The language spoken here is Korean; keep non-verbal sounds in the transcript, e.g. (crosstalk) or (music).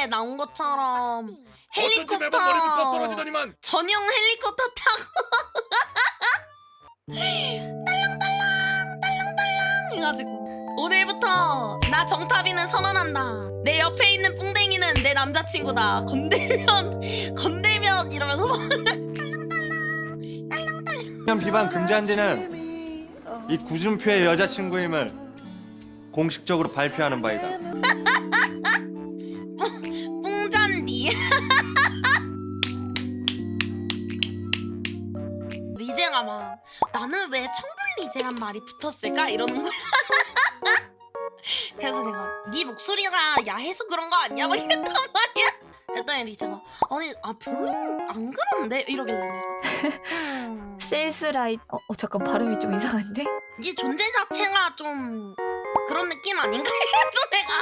영화에 나온 것처럼 어쩐지 매번 머리부터 헬리콥터 떨어지더니만. 전용 헬리콥터 타고. (laughs) 딸랑딸랑 딸랑딸랑 해가지고. 오늘부터 나 정탑이는 선언한다. 내 옆에 있는 뿡댕이는 내 남자친구다. 건들면 건들면 이러면서. (laughs) 년 비방 금지한지는 이 구준표의 여자친구임을 공식적으로 발표하는 바이다. (laughs) 리제가 막 나는 왜 청불 리제란 말이 붙었을까? 이러는 거야. (laughs) 그래서 내가 네 목소리가 야해서 그런 거 아니야? 막 이랬단 말이야. 했더니 리제가 아니 아 별로 안 그런데? 이러길래 내가. (laughs) 음, 셀스 라이 어, 어 잠깐 발음이 좀 이상한데? 네 존재 자체가 좀 그런 느낌 아닌가? (laughs) 이래서 내가